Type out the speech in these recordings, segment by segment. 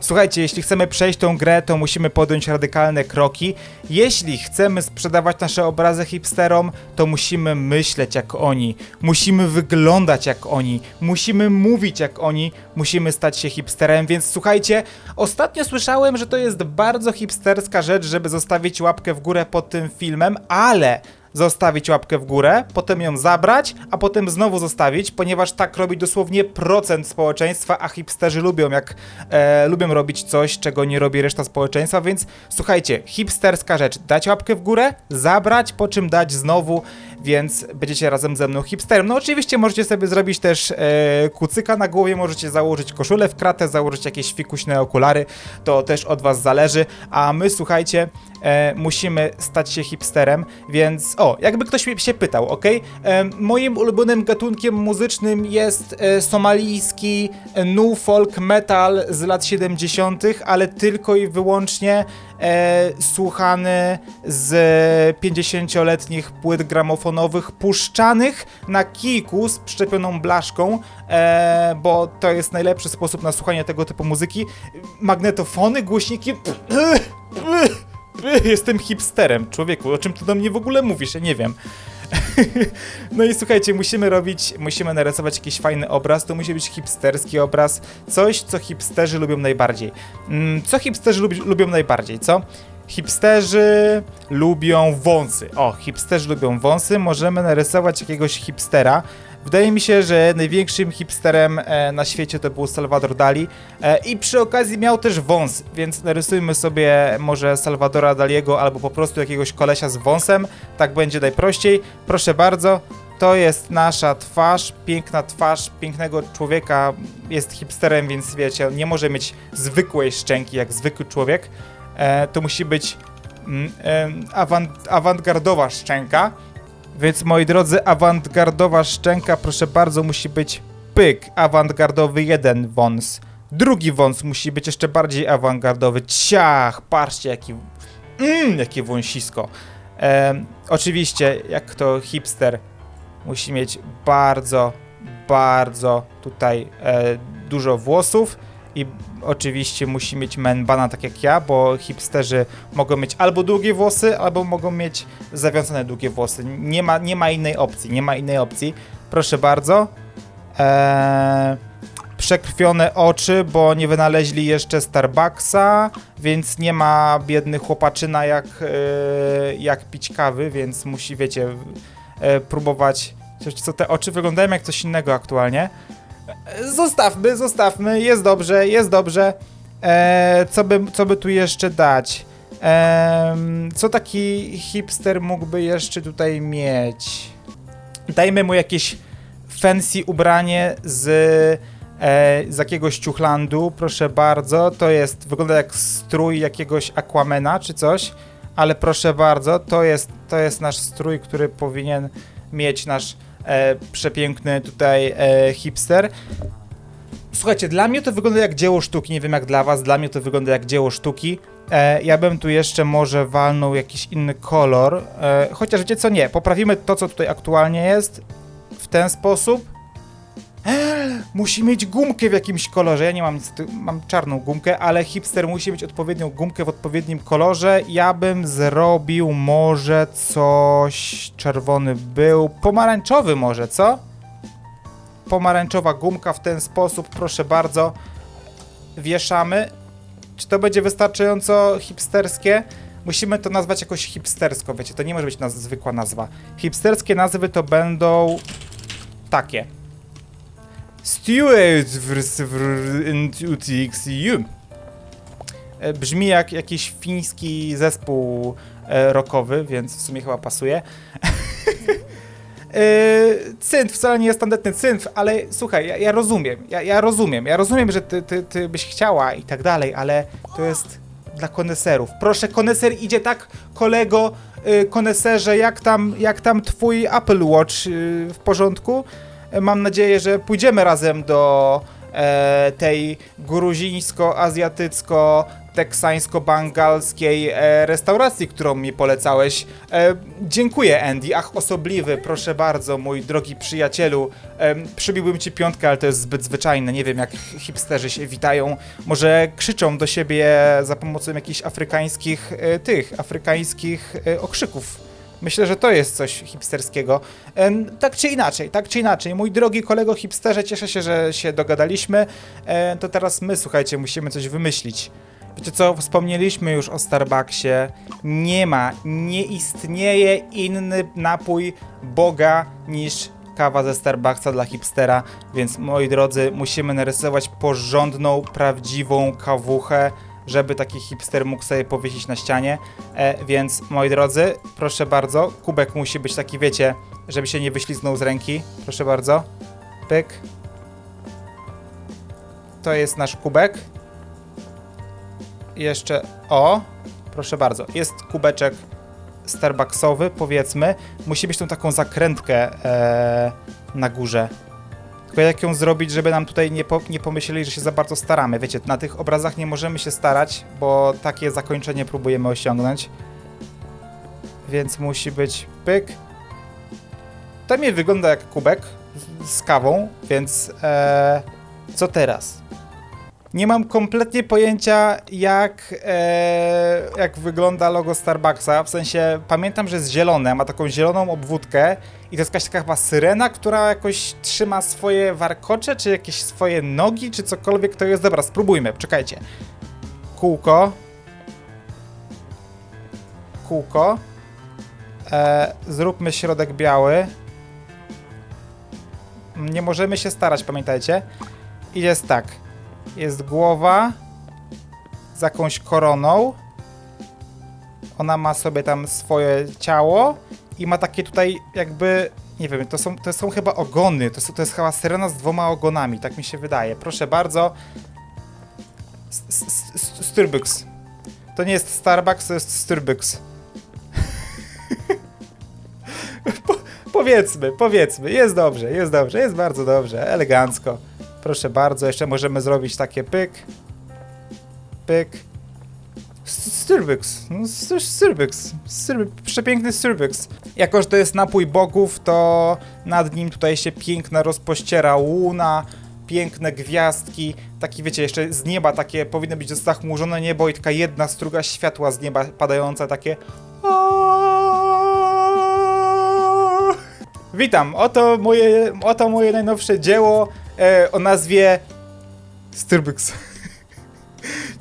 Słuchajcie, jeśli chcemy przejść tą grę, to musimy podjąć radykalne kroki. Jeśli chcemy sprzedawać nasze obrazy hipsterom, to musimy myśleć jak oni, musimy wyglądać jak oni, musimy mówić jak oni, musimy stać się hipsterem, więc słuchajcie, ostatnio słyszałem, że to jest bardzo hipsterska rzecz, żeby zostawić łapkę w górę pod tym filmem, ale zostawić łapkę w górę, potem ją zabrać, a potem znowu zostawić, ponieważ tak robi dosłownie procent społeczeństwa, a hipsterzy lubią, jak e, lubią robić coś, czego nie robi reszta społeczeństwa, więc słuchajcie, hipsterska rzecz, dać łapkę w górę, zabrać, po czym dać znowu, więc będziecie razem ze mną hipsterem. No oczywiście możecie sobie zrobić też e, kucyka na głowie, możecie założyć koszulę w kratę, założyć jakieś fikuśne okulary, to też od was zależy, a my słuchajcie, e, musimy stać się hipsterem, więc o, jakby ktoś mnie się pytał, ok? E, moim ulubionym gatunkiem muzycznym jest e, somalijski e, new folk metal z lat 70., ale tylko i wyłącznie e, słuchany z 50-letnich płyt gramofonowych puszczanych na kijku z przyczepioną blaszką, e, bo to jest najlepszy sposób na słuchanie tego typu muzyki. Magnetofony, głośniki... Jestem hipsterem, człowieku, o czym ty do mnie w ogóle mówisz? Ja nie wiem. No i słuchajcie, musimy robić, musimy narysować jakiś fajny obraz, to musi być hipsterski obraz, coś, co hipsterzy lubią najbardziej. Mm, Co hipsterzy lubi, lubią najbardziej, co? Hipsterzy lubią wąsy. O, hipsterzy lubią wąsy, możemy narysować jakiegoś hipstera. Wydaje mi się, że największym hipsterem e, na świecie to był Salvador Dali e, i przy okazji miał też wąs, więc narysujmy sobie może Salvadora Daliego albo po prostu jakiegoś kolesia z wąsem, tak będzie najprościej. Proszę bardzo, to jest nasza twarz, piękna twarz pięknego człowieka, jest hipsterem, więc wiecie, nie może mieć zwykłej szczęki jak zwykły człowiek, e, to musi być mm, awant, awantgardowa szczęka. Więc moi drodzy, awantgardowa szczęka, proszę bardzo, musi być pyk, awantgardowy jeden wąs. Drugi wąs musi być jeszcze bardziej awantgardowy. Ciach, patrzcie jaki, mm, jakie wąsisko. Oczywiście, jak to hipster, musi mieć bardzo, bardzo tutaj e, dużo włosów i oczywiście musi mieć menbana tak jak ja, bo hipsterzy mogą mieć albo długie włosy, albo mogą mieć zawiązane długie włosy. Nie ma, nie ma innej opcji, nie ma innej opcji. Proszę bardzo. Eee, przekrwione oczy, bo nie wynaleźli jeszcze Starbucksa, więc nie ma biedny chłopaczyna jak, e, jak pić kawy, więc musi, wiecie, e, próbować co te oczy wyglądają jak coś innego aktualnie. Zostawmy, zostawmy, jest dobrze, jest dobrze. E, co, by, co by tu jeszcze dać? Em, co taki hipster mógłby jeszcze tutaj mieć? Dajmy mu jakieś fancy ubranie z, e, z jakiegoś ciuchlandu, proszę bardzo. To jest, wygląda jak strój jakiegoś Aquamena czy coś, ale proszę bardzo, to jest, to jest nasz strój, który powinien mieć nasz e, przepiękny tutaj e, hipster. Słuchajcie, dla mnie to wygląda jak dzieło sztuki, nie wiem jak dla was, dla mnie to wygląda jak dzieło sztuki. E, ja bym tu jeszcze może walnął jakiś inny kolor, e, chociaż wiecie co, nie, poprawimy to, co tutaj aktualnie jest w ten sposób. Musi mieć gumkę w jakimś kolorze. Ja nie mam niestety, mam czarną gumkę, ale hipster musi mieć odpowiednią gumkę w odpowiednim kolorze. Ja bym zrobił może coś. Czerwony był. Pomarańczowy może, co? Pomarańczowa gumka w ten sposób, proszę bardzo. Wieszamy. Czy to będzie wystarczająco hipsterskie? Musimy to nazwać jakoś hipstersko, wiecie, to nie może być naz zwykła nazwa. Hipsterskie nazwy to będą takie. Stewart vs. UTXU. E, Brzmi jak jakiś fiński zespół e, rockowy, więc w sumie chyba pasuje. Yy, Cynth wcale nie jest standardny cynth, ale słuchaj, ja, ja rozumiem, ja, ja rozumiem, ja rozumiem, że ty, ty, ty byś chciała i tak dalej, ale to jest dla koneserów. Proszę, koneser idzie tak, kolego, yy, koneserze, jak tam, jak tam twój Apple Watch w porządku? Yy, Mam nadzieję, że pójdziemy razem do e, tej gruzińsko-azjatycko teksańsko-bangalskiej e, restauracji, którą mi polecałeś. E, dziękuję, Andy. Ach, osobliwy, proszę bardzo, mój drogi przyjacielu. E, przybiłbym ci piątkę, ale to jest zbyt zwyczajne. Nie wiem, jak hipsterzy się witają. Może krzyczą do siebie za pomocą jakichś afrykańskich, e, tych, afrykańskich e, okrzyków. Myślę, że to jest coś hipsterskiego. Tak czy inaczej, tak czy inaczej, mój drogi kolego hipsterze, cieszę się, że się dogadaliśmy. E, To teraz my, słuchajcie, musimy coś wymyślić. Wiecie co, wspomnieliśmy już o Starbucksie. Nie ma, nie istnieje inny napój Boga niż kawa ze Starbucksa dla hipstera, więc moi drodzy, musimy narysować porządną, prawdziwą kawuchę, żeby taki hipster mógł sobie powiesić na ścianie. E, więc moi drodzy, proszę bardzo, kubek musi być taki, wiecie, żeby się nie wyśliznął z ręki. Proszę bardzo. Pyk. To jest nasz kubek. Jeszcze, o, proszę bardzo, jest kubeczek Starbucksowy, powiedzmy. Musi być tą taką zakrętkę e, na górze. Tylko jak ją zrobić, żeby nam tutaj nie, po, nie pomyśleli, że się za bardzo staramy. Wiecie, na tych obrazach nie możemy się starać, bo takie zakończenie próbujemy osiągnąć. Więc musi być pyk. To mi wygląda jak kubek z, kawą, więc e, co teraz? Nie mam kompletnie pojęcia, jak, e, jak wygląda logo Starbucksa. W sensie pamiętam, że jest zielone, ma taką zieloną obwódkę i to jest jakaś taka chyba syrena, która jakoś trzyma swoje warkocze, czy jakieś swoje nogi, czy cokolwiek to jest. Dobra, spróbujmy, czekajcie. Kółko. Kółko. E, zróbmy środek biały. Nie możemy się starać, pamiętajcie. I jest tak. Jest głowa z jakąś koroną. Ona ma sobie tam swoje ciało i ma takie tutaj jakby, nie wiem, to są, to są chyba ogony. To, są, to jest chyba syrena z dwoma ogonami, tak mi się wydaje. Proszę bardzo. Starbucks. To nie jest Starbucks, to jest Starbucks. po, powiedzmy, powiedzmy. Jest dobrze, jest dobrze, jest bardzo dobrze, elegancko. Proszę bardzo, jeszcze możemy zrobić takie pyk. Pyk. S- Starbucks. No, s- Starbucks. Star- Przepiękny Starbucks. Jako, że to jest napój bogów, to nad nim tutaj się piękna rozpościera łuna, piękne gwiazdki. Taki, wiecie, jeszcze z nieba takie powinno być zachmurzone niebo i taka jedna struga światła z nieba padająca, takie... Witam, oto moje, oto moje najnowsze dzieło e, o nazwie Starbucks.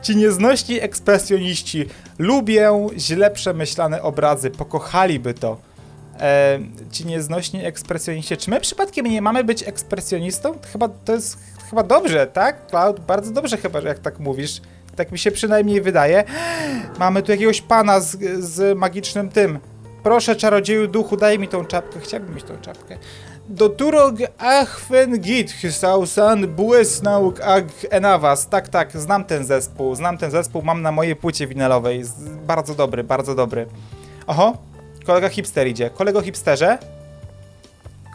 Ci nieznośni ekspresjoniści lubię źle przemyślane obrazy, pokochaliby to. E, ci nieznośni ekspresjoniści. Czy my przypadkiem nie mamy być ekspresjonistą? Chyba to jest chyba dobrze, tak? Cloud, bardzo dobrze chyba, jak tak mówisz. Tak mi się przynajmniej wydaje. Mamy tu jakiegoś pana z, z magicznym tym. Proszę, czarodzieju duchu, daj mi tą czapkę. Chciałbym mieć tą czapkę. Do turog achwen git, sausan błysnauk ag enawas. Tak, tak, znam ten zespół. Znam ten zespół, mam na mojej płycie winylowej. Bardzo dobry, bardzo dobry. Oho, kolega hipster idzie. Kolego hipsterze?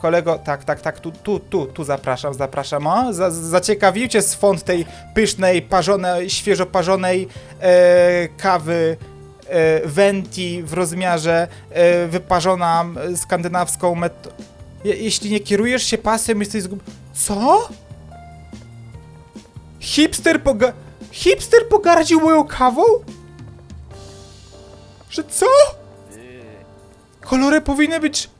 Kolego, tak, tak, tak, tu, tu, tu, tu zapraszam, zapraszam. O, za, zaciekawił cię swąd tej pysznej, parzonej, świeżo parzonej e, kawy e, Venti w rozmiarze e, wyparzona skandynawską metodą. Je, jeśli nie kierujesz się pasem, jesteś zgub... Co? Hipster poga... Hipster pogardził moją kawą? Że co? Kolory powinny być...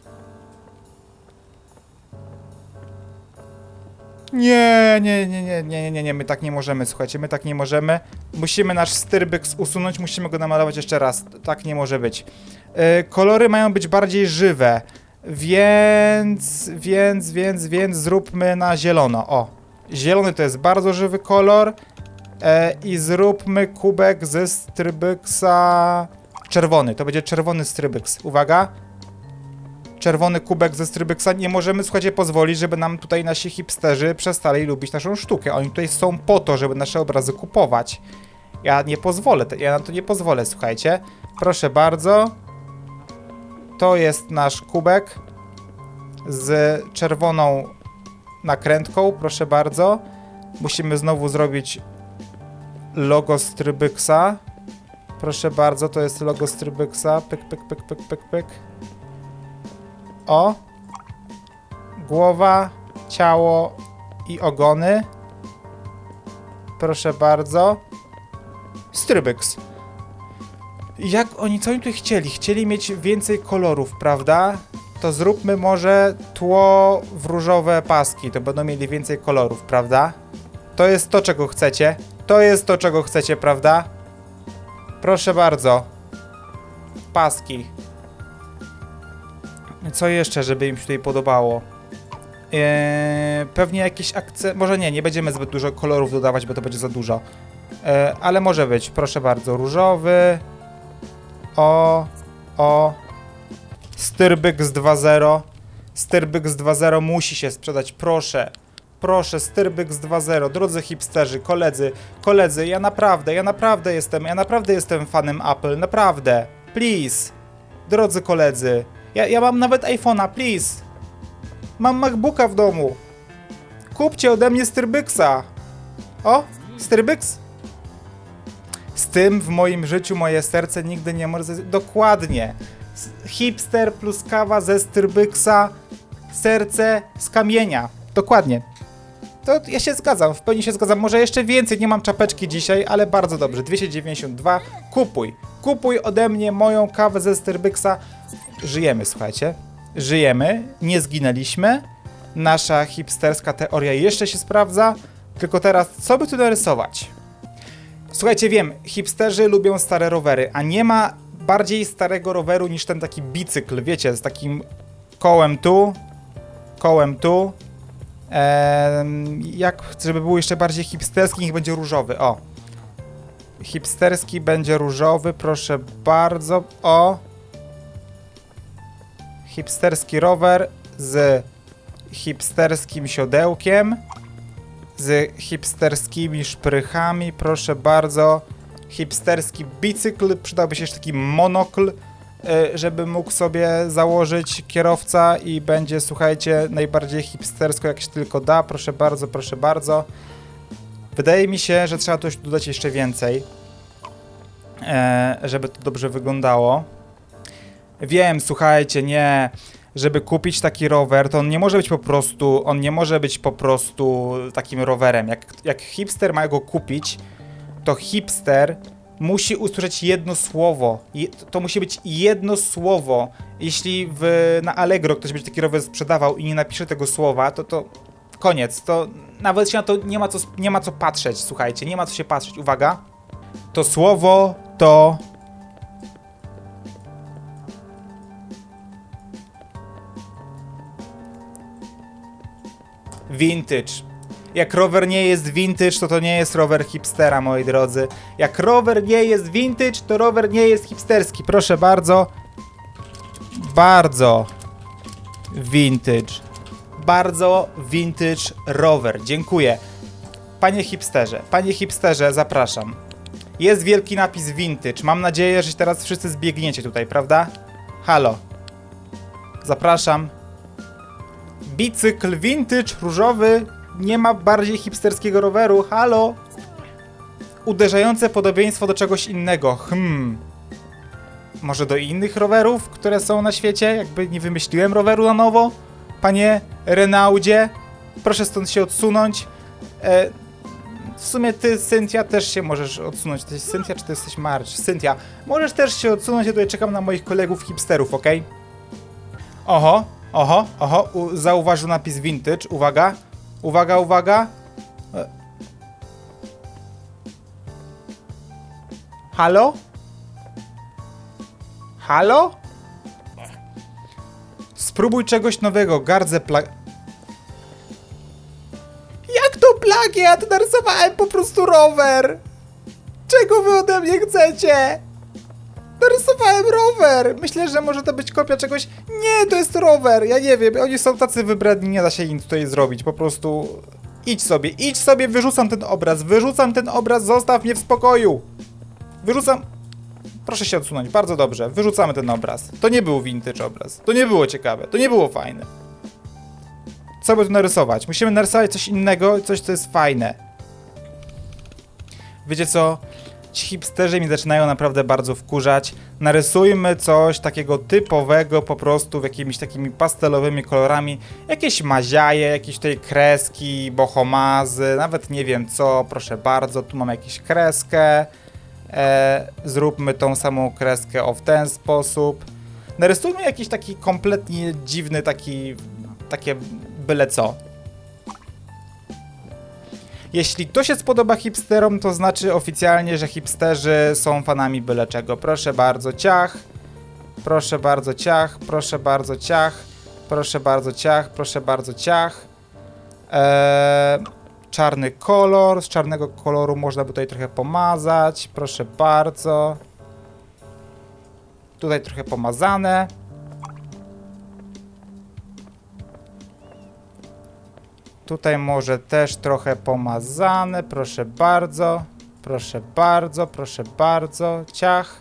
Nie, nie, nie, nie, nie, nie, nie, my tak nie możemy, słuchajcie, my tak nie możemy. Musimy nasz styrbyks usunąć, musimy go namalować jeszcze raz. Tak nie może być. E, kolory mają być bardziej żywe, więc, więc, więc, więc zróbmy na zielono. O, zielony to jest bardzo żywy kolor. E, I zróbmy kubek ze strybyksa czerwony. To będzie czerwony strybyks. Uwaga. Czerwony kubek ze strybyksa. Nie możemy, słuchajcie, pozwolić, żeby nam tutaj nasi hipsterzy przestali lubić naszą sztukę. Oni tutaj są po to, żeby nasze obrazy kupować. Ja nie pozwolę, ja na to nie pozwolę, słuchajcie. Proszę bardzo. To jest nasz kubek z czerwoną nakrętką, proszę bardzo. Musimy znowu zrobić logo Strybyksa. Proszę bardzo, to jest logo Strybyksa. Pyk, pyk, pyk, pyk, pyk, pyk. O. Głowa, ciało i ogony. Proszę bardzo. Strybyks. Jak oni, co oni tu chcieli? Chcieli mieć więcej kolorów, prawda? To zróbmy może tło w różowe paski, to będą mieli więcej kolorów, prawda? To jest to, czego chcecie. To jest to, czego chcecie, prawda? Proszę bardzo. Paski. Co jeszcze, żeby im się tutaj podobało? Eee, pewnie jakieś akcje. Może nie, nie będziemy zbyt dużo kolorów dodawać, bo to będzie za dużo. Eee, ale może być, proszę bardzo. Różowy. O, o. Styrbyx 2.0. Styrbyx 2.0 musi się sprzedać, proszę. Proszę, Styrbyx 2.0, drodzy hipsterzy, koledzy, koledzy, ja naprawdę, ja naprawdę jestem, ja naprawdę jestem fanem Apple, naprawdę. Please. Drodzy koledzy, ja, ja mam nawet iPhone'a, please. Mam MacBooka w domu. Kupcie ode mnie Styrbyxa. O, Styrbyx? Z tym w moim życiu moje serce nigdy nie może... Dokładnie. Hipster plus kawa ze Styrbyxa, serce z kamienia. Dokładnie. To ja się zgadzam, w pełni się zgadzam. Może jeszcze więcej, nie mam czapeczki dzisiaj, ale bardzo dobrze. 292. Kupuj. Kupuj ode mnie moją kawę ze Starbucksa. Żyjemy, słuchajcie. Żyjemy, nie zginęliśmy. Nasza hipsterska teoria jeszcze się sprawdza. Tylko teraz, co by tu narysować? Słuchajcie, wiem, hipsterzy lubią stare rowery, a nie ma bardziej starego roweru niż ten taki bicykl, wiecie, z takim kołem tu, kołem tu, Em, jak, żeby był jeszcze bardziej hipsterski, niech będzie różowy. O. Hipsterski będzie różowy, proszę bardzo. O. Hipsterski rower z hipsterskim siodełkiem, z hipsterskimi szprychami, proszę bardzo. Hipsterski bicykl, przydałby się jeszcze taki monokl, y, żeby mógł sobie założyć kierowca i będzie, słuchajcie, najbardziej hipstersko jak się tylko da. Proszę bardzo, proszę bardzo. Wydaje mi się, że trzeba coś dodać jeszcze więcej, e, żeby to dobrze wyglądało. Wiem, słuchajcie, nie, żeby kupić taki rower, to on nie może być po prostu, on nie może być po prostu takim rowerem. Jak, jak hipster ma go kupić, to hipster musi usłyszeć jedno słowo. Je, to musi być jedno słowo. Jeśli w, na Allegro ktoś będzie taki rower sprzedawał i nie napisze tego słowa, to to koniec. To nawet się na to nie ma co, nie ma co patrzeć, słuchajcie, nie ma co się patrzeć. Uwaga. To słowo to Vintage. Jak rower nie jest vintage, to to nie jest rower hipstera, moi drodzy. Jak rower nie jest vintage, to rower nie jest hipsterski. Proszę bardzo. Bardzo vintage. Bardzo vintage rower. Dziękuję. Panie hipsterze, panie hipsterze, zapraszam. Jest wielki napis vintage. Mam nadzieję, że teraz wszyscy zbiegniecie tutaj, prawda? Halo. Zapraszam. Bicykl vintage różowy nie ma bardziej hipsterskiego roweru. Halo! Uderzające podobieństwo do czegoś innego. Hmm. Może do innych rowerów, które są na świecie? Jakby nie wymyśliłem roweru na nowo? Panie Renaudzie? Proszę stąd się odsunąć. E, w sumie ty, Cynthia, też się możesz odsunąć. To jest Cynthia, czy to jesteś March? Cynthia, możesz też się odsunąć, ja tutaj czekam na moich kolegów hipsterów, ok? Oho, oho, oho, u, zauważył napis vintage, uwaga, uwaga, uwaga. E. Halo? Halo? Spróbuj czegoś nowego, gardzę pla... Jak to plagiat? Narysowałem po prostu rower! Czego wy ode mnie chcecie? Narysowałem rower! Myślę, że może to być kopia czegoś. Nie, to jest rower! Ja nie wiem, oni są tacy wybredni, nie da się im tutaj zrobić. Po prostu. Idź sobie, idź sobie, wyrzucam ten obraz, wyrzucam ten obraz, zostaw mnie w spokoju! Wyrzucam. Proszę się odsunąć, bardzo dobrze. Wyrzucamy ten obraz. To nie był vintage obraz. To nie było ciekawe, to nie było fajne. Co by tu narysować? Musimy narysować coś innego, coś, co jest fajne. Wiecie co? Ci hipsterzy mi zaczynają naprawdę bardzo wkurzać. Narysujmy coś takiego typowego, po prostu w jakimiś takimi pastelowymi kolorami. Jakieś maziaje, jakieś tutaj kreski, bohomazy, nawet nie wiem co, proszę bardzo. Tu mam jakąś kreskę. E, zróbmy tą samą kreskę o w ten sposób. Narysujmy jakiś taki kompletnie dziwny, taki, takie byle co. Jeśli to się spodoba hipsterom, to znaczy oficjalnie, że hipsterzy są fanami byle czego. Proszę bardzo, ciach. Proszę bardzo, ciach. Proszę bardzo, ciach. Proszę bardzo, ciach. Proszę bardzo, ciach. Eee, czarny kolor. Z czarnego koloru można by tutaj trochę pomazać. Proszę bardzo. Tutaj trochę pomazane. Tutaj może też trochę pomazane, proszę bardzo. Proszę bardzo, proszę bardzo. Ciach.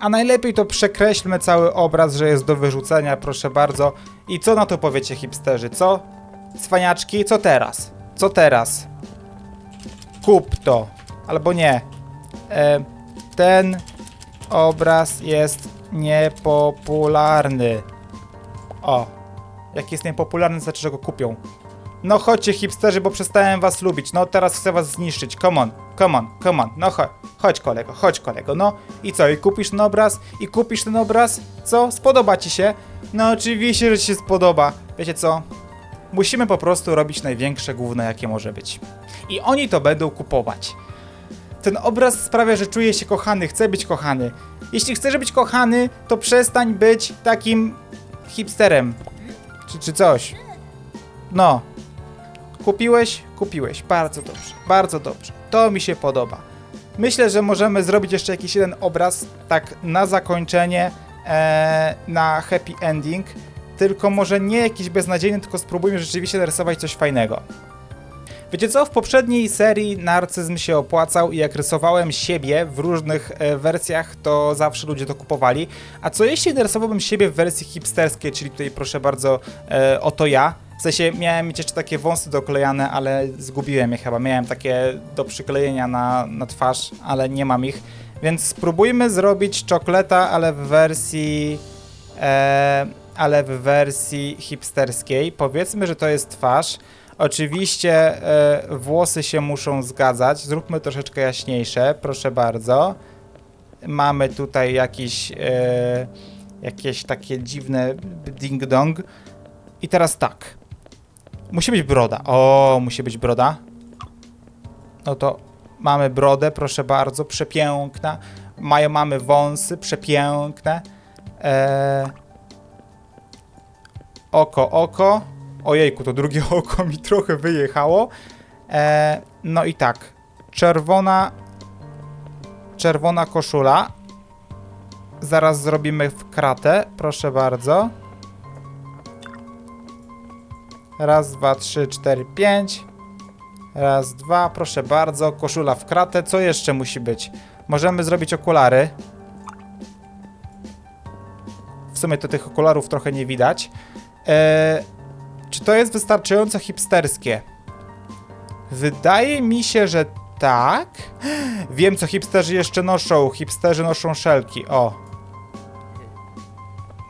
A najlepiej to przekreślmy cały obraz, że jest do wyrzucenia, proszę bardzo. I co na to powiecie hipsterzy, co? Cwaniaczki, co teraz? Co teraz? Kup to. Albo nie. E, ten obraz jest niepopularny. O, jak jest niepopularny, znaczy, że go kupią. No chodźcie hipsterzy, bo przestałem was lubić. No teraz chcę was zniszczyć. Come on, come on, come on. No chodź, chodź kolego, chodź kolego. No i co, i kupisz ten obraz? I kupisz ten obraz? Co? Spodoba ci się? No oczywiście, że ci się spodoba. Wiecie co? Musimy po prostu robić największe gówno, jakie może być. I oni to będą kupować. Ten obraz sprawia, że czuję się kochany, chcę być kochany. Jeśli chcesz być kochany, to przestań być takim hipsterem. Czy, czy coś. No. Kupiłeś? Kupiłeś. Bardzo dobrze. Bardzo dobrze. To mi się podoba. Myślę, że możemy zrobić jeszcze jakiś jeden obraz, tak na zakończenie, e, na happy ending. Tylko może nie jakiś beznadziejny, tylko spróbujmy rzeczywiście narysować coś fajnego. Wiecie co, w poprzedniej serii narcyzm się opłacał i jak rysowałem siebie w różnych e, wersjach, to zawsze ludzie to kupowali. A co jeśli narysowałbym siebie w wersji hipsterskiej, czyli tutaj proszę bardzo, e, oto ja. W sensie miałem mieć jeszcze takie wąsy doklejane, ale zgubiłem je chyba. Miałem takie do przyklejenia na, na twarz, ale nie mam ich. Więc spróbujmy zrobić czokoleta, ale w wersji... E, ale w wersji hipsterskiej. Powiedzmy, że to jest twarz. Oczywiście e, włosy się muszą zgadzać. Zróbmy troszeczkę jaśniejsze, proszę bardzo. Mamy tutaj jakiś, e, jakieś takie dziwne ding-dong. I teraz tak. Musi być broda. O, musi być broda. No to mamy brodę, proszę bardzo, przepiękna. Mają, mamy wąsy, przepiękne. E, oko, oko. Ojejku, to drugie oko mi trochę wyjechało. E, no i tak. Czerwona. Czerwona koszula. Zaraz zrobimy w kratę. Proszę bardzo. Raz, dwa, trzy, cztery, pięć. Raz, dwa, proszę bardzo. Koszula w kratę. Co jeszcze musi być? Możemy zrobić okulary. W sumie to tych okularów trochę nie widać. Eee, czy to jest wystarczająco hipsterskie? Wydaje mi się, że tak. Wiem, co hipsterzy jeszcze noszą. Hipsterzy noszą szelki. O.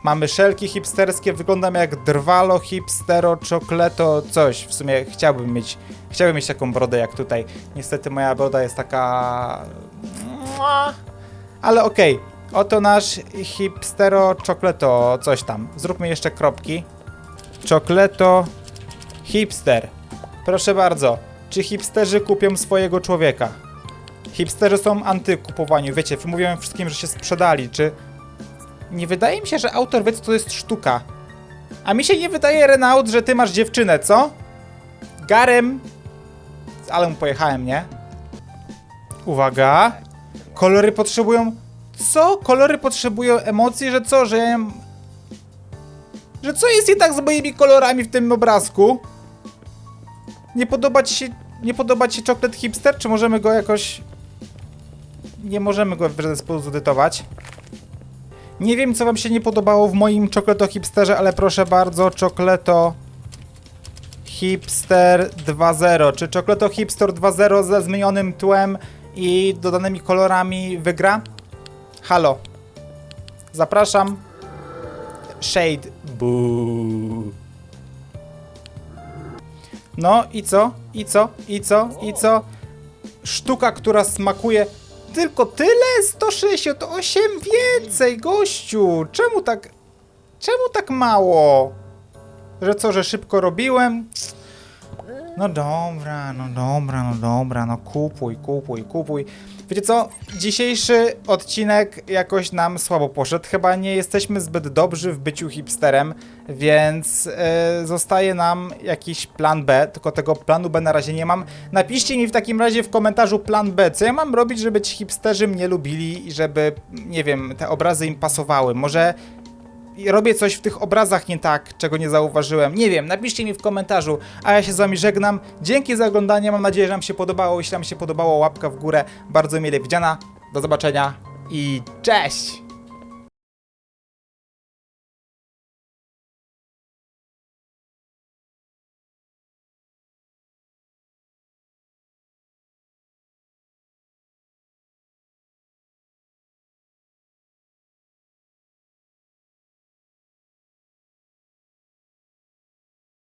Mamy szelki hipsterskie. Wyglądam jak drwalo, hipstero, czokleto, coś. W sumie chciałbym mieć, chciałbym mieć taką brodę jak tutaj. Niestety moja broda jest taka... Ale okej. Oto nasz hipstero, czokleto, coś tam. Zróbmy jeszcze kropki. Czokleto hipster. Proszę bardzo, czy hipsterzy kupią swojego człowieka? Hipsterzy są antykupowaniu, wiecie, mówiłem wszystkim, że się sprzedali, czy... Nie wydaje mi się, że autor wie, co to jest sztuka. A mi się nie wydaje, Renaud, że ty masz dziewczynę, co? Garem... Ale mu pojechałem, nie? Uwaga. Kolory potrzebują... Co? Kolory potrzebują emocji, że co, że ja. Że co jest tak z moimi kolorami w tym obrazku? Nie podoba ci się, nie podoba ci się czoklet hipster? Czy możemy go jakoś... Nie możemy go w żaden sposób zedytować. Nie wiem, co wam się nie podobało w moim czokleto hipsterze, ale proszę bardzo, czokleto Hipster 2.0. Czy Czokleto Hipster 2.0 ze zmienionym tłem i dodanymi kolorami wygra? Halo. Zapraszam. Shade. Boo. No i co? I co? I co? I co? Sztuka, która smakuje tylko tyle? 168 więcej, gościu! Czemu tak... Czemu tak mało? Że co, że szybko robiłem? No dobra, no dobra, no dobra, no kupuj, kupuj, kupuj. Wiecie co? Dzisiejszy odcinek jakoś nam słabo poszedł. Chyba nie jesteśmy zbyt dobrzy w byciu hipsterem, więc e, zostaje nam jakiś plan B, tylko tego planu B na razie nie mam. Napiszcie mi w takim razie w komentarzu plan B, co ja mam robić, żeby ci hipsterzy mnie lubili i żeby, nie wiem, te obrazy im pasowały. Może robię coś w tych obrazach nie tak, czego nie zauważyłem. Nie wiem, napiszcie mi w komentarzu, a ja się z wami żegnam. Dzięki za oglądanie, mam nadzieję, że wam się podobało. Jeśli wam się podobało, łapka w górę, bardzo mile widziana. Do zobaczenia i cześć!